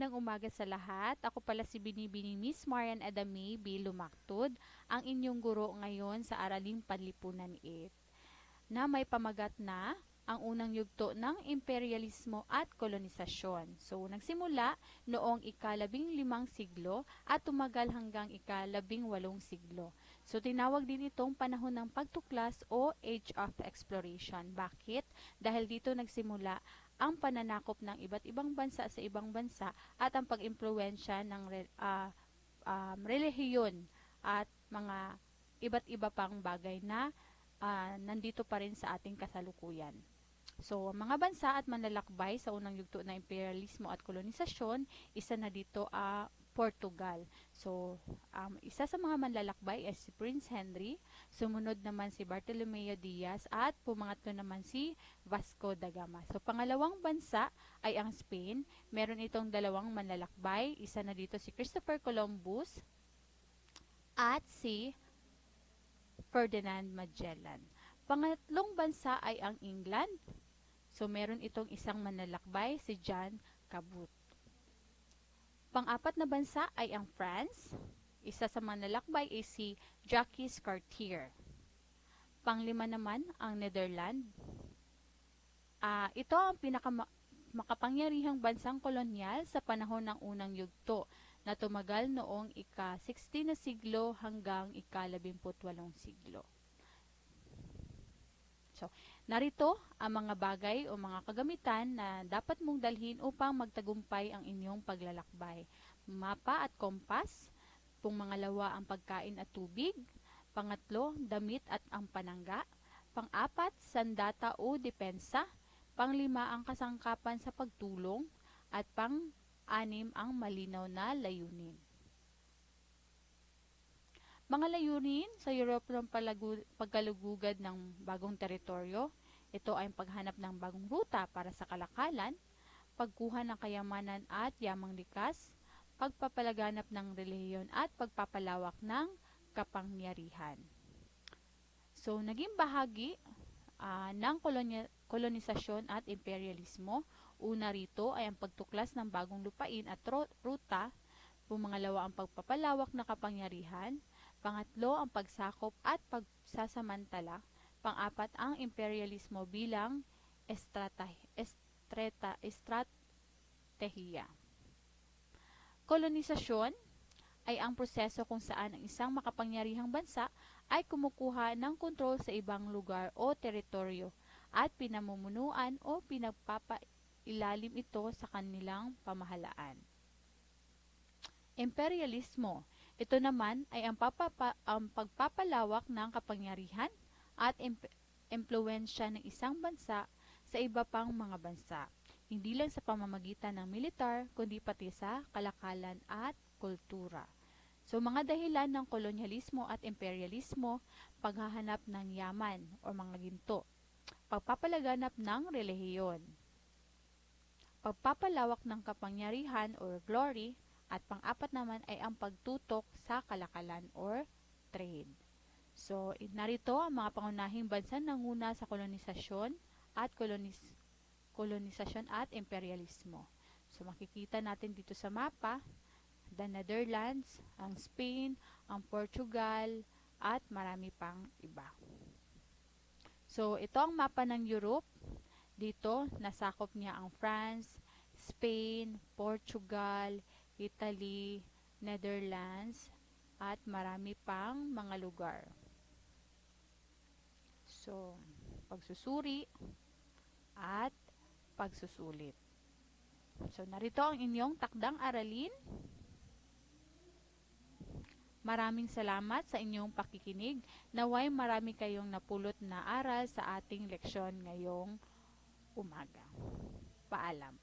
Magandang umaga sa lahat. Ako pala si Binibining Miss Marian Adame B. Lumaktod, ang inyong guro ngayon sa Araling Panlipunan 8, na may pamagat na ang unang yugto ng imperialismo at kolonisasyon. So, nagsimula noong ikalabing limang siglo at tumagal hanggang ikalabing walong siglo. So, tinawag din itong panahon ng pagtuklas o Age of Exploration. Bakit? Dahil dito nagsimula ang pananakop ng iba't ibang bansa sa ibang bansa at ang pag-impluensya ng uh, um, relihiyon at mga iba't iba pang bagay na uh, nandito pa rin sa ating kasalukuyan. So, mga bansa at manlalakbay sa unang yugto ng imperialismo at kolonisasyon, isa na dito uh, Portugal. So, um, isa sa mga manlalakbay ay si Prince Henry, sumunod naman si Bartolomeo Diaz, at pumangatlo naman si Vasco da Gama. So, pangalawang bansa ay ang Spain. Meron itong dalawang manlalakbay. Isa na dito si Christopher Columbus at si Ferdinand Magellan. Pangatlong bansa ay ang England. So, meron itong isang manlalakbay, si John Cabot. Pang-apat na bansa ay ang France. Isa sa manlalakbay ay si Jacques Cartier. Panglima naman ang Netherlands. Uh, ito ang pinakamakapangyarihang bansang kolonyal sa panahon ng unang yugto na tumagal noong ika-16 na siglo hanggang ika-18 siglo. Narito ang mga bagay o mga kagamitan na dapat mong dalhin upang magtagumpay ang inyong paglalakbay. Mapa at kompas, pong mangalawa ang pagkain at tubig, pangatlo, damit at ang panangga, pang-apat, sandata o depensa, panglima ang kasangkapan sa pagtulong, at pang-anim ang malinaw na layunin. Mga layunin sa Europe ng pagkalugugad ng bagong teritoryo, ito ay paghanap ng bagong ruta para sa kalakalan, pagkuha ng kayamanan at yamang likas, pagpapalaganap ng relihiyon at pagpapalawak ng kapangyarihan. So, naging bahagi uh, ng kolonya, kolonisasyon at imperialismo. Una rito ay ang pagtuklas ng bagong lupain at ruta, pumangalawa ang pagpapalawak ng kapangyarihan, Pangatlo, ang pagsakop at pagsasamantala. Pang-apat, ang imperialismo bilang estrata, estreta, estratehiya. Kolonisasyon ay ang proseso kung saan ang isang makapangyarihang bansa ay kumukuha ng kontrol sa ibang lugar o teritoryo at pinamumunuan o pinagpapailalim ito sa kanilang pamahalaan. Imperialismo ito naman ay ang, papapa, ang pagpapalawak ng kapangyarihan at impluensya ng isang bansa sa iba pang mga bansa, hindi lang sa pamamagitan ng militar, kundi pati sa kalakalan at kultura. So mga dahilan ng kolonyalismo at imperialismo, paghahanap ng yaman o mga ginto, pagpapalaganap ng relihiyon, pagpapalawak ng kapangyarihan or glory, at pang-apat naman ay ang pagtutok sa kalakalan or trade. So, narito ang mga pangunahing bansa nanguna sa kolonisasyon at kolonis kolonisasyon at imperialismo. So, makikita natin dito sa mapa, the Netherlands, ang Spain, ang Portugal, at marami pang iba. So, ito ang mapa ng Europe. Dito, nasakop niya ang France, Spain, Portugal, Italy, Netherlands, at marami pang mga lugar. So, pagsusuri at pagsusulit. So, narito ang inyong takdang aralin. Maraming salamat sa inyong pakikinig. Naway marami kayong napulot na aral sa ating leksyon ngayong umaga. Paalam.